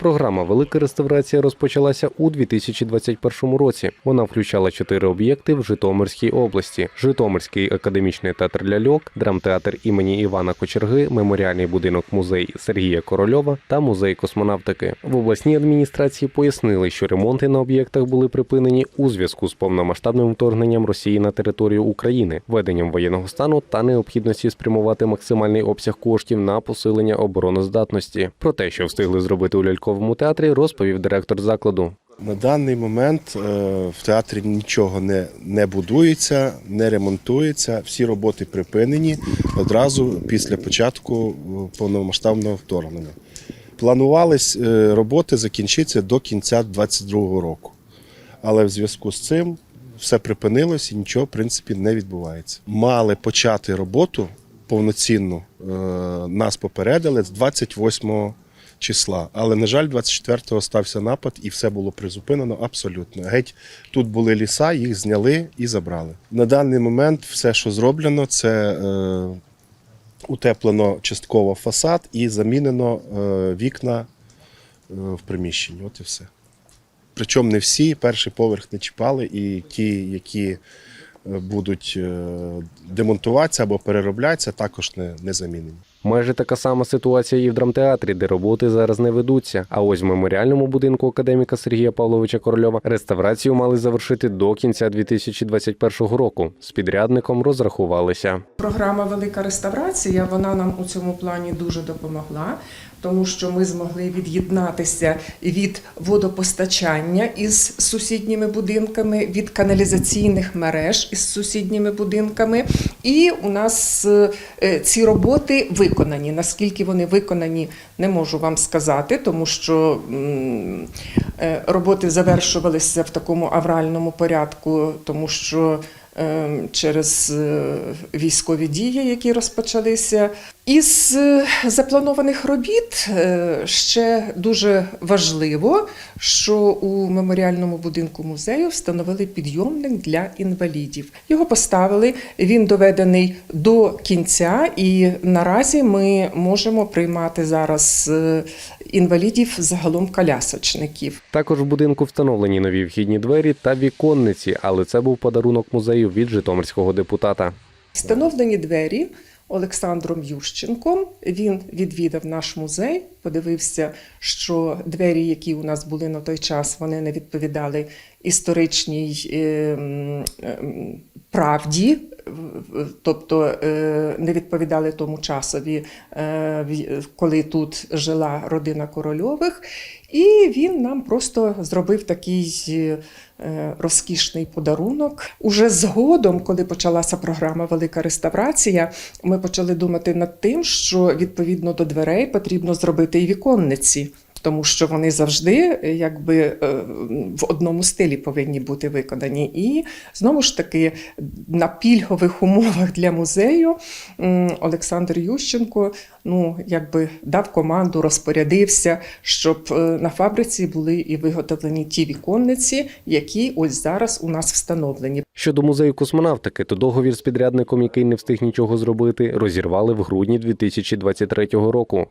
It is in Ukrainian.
Програма Велика реставрація розпочалася у 2021 році. Вона включала чотири об'єкти в Житомирській області: Житомирський академічний театр ляльок, драмтеатр імені Івана Кочерги, меморіальний будинок музей Сергія Корольова та музей космонавтики. В обласній адміністрації пояснили, що ремонти на об'єктах були припинені у зв'язку з повномасштабним вторгненням Росії на територію України, введенням воєнного стану та необхідності спрямувати максимальний обсяг коштів на посилення обороноздатності. Про те, що встигли зробити у ляльковому театрі, розповів директор закладу. На даний момент е, в театрі нічого не, не будується, не ремонтується. Всі роботи припинені одразу після початку е, повномасштабного вторгнення. Планувались е, роботи закінчитися до кінця 2022 року. Але в зв'язку з цим все припинилось і нічого, в принципі, не відбувається. Мали почати роботу повноцінну, нас попередили з 28 числа. Але, на жаль, 24-го стався напад і все було призупинено абсолютно. Геть тут були ліса, їх зняли і забрали. На даний момент все, що зроблено, це е, утеплено частково фасад і замінено е, вікна е, в приміщенні. От і все. Причому не всі, перший поверх не чіпали, і ті, які е, будуть е, демонтуватися або перероблятися, також не, не замінені. Майже така сама ситуація і в драмтеатрі, де роботи зараз не ведуться. А ось в меморіальному будинку академіка Сергія Павловича Корольова реставрацію мали завершити до кінця 2021 року. З підрядником розрахувалися. Програма Велика реставрація вона нам у цьому плані дуже допомогла, тому що ми змогли від'єднатися від водопостачання із сусідніми будинками, від каналізаційних мереж із сусідніми будинками. І у нас е, ці роботи виконані. Наскільки вони виконані, не можу вам сказати, тому що е, роботи завершувалися в такому авральному порядку, тому що е, через е, військові дії, які розпочалися. Із е, запланованих робіт е, ще дуже важливо, що у меморіальному будинку музею встановили підйомник для інвалідів. Його поставили, він доведений до кінця, і наразі ми можемо приймати зараз е, інвалідів загалом колясочників. Також в будинку встановлені нові вхідні двері та віконниці, але це був подарунок музею від житомирського депутата. Встановлені двері Олександром Ющенком. Він відвідав наш музей, подивився, що двері, які у нас були на той час, вони не відповідали історичній ем, ем, правді. Тобто е, не відповідали тому часові, е, коли тут жила родина корольових, і він нам просто зробив такий е, розкішний подарунок. Уже згодом, коли почалася програма Велика реставрація, ми почали думати над тим, що відповідно до дверей потрібно зробити і віконниці. Тому що вони завжди е, якби е, в одному стилі повинні бути виконані. І знову ж таки на пільгових умовах для музею Олександр Ющенко ну, якби дав команду, розпорядився, щоб е, на фабриці були і виготовлені ті віконниці, які ось зараз у нас встановлені. Щодо музею космонавтики, то договір з підрядником, який не встиг нічого зробити, розірвали в грудні 2023 року.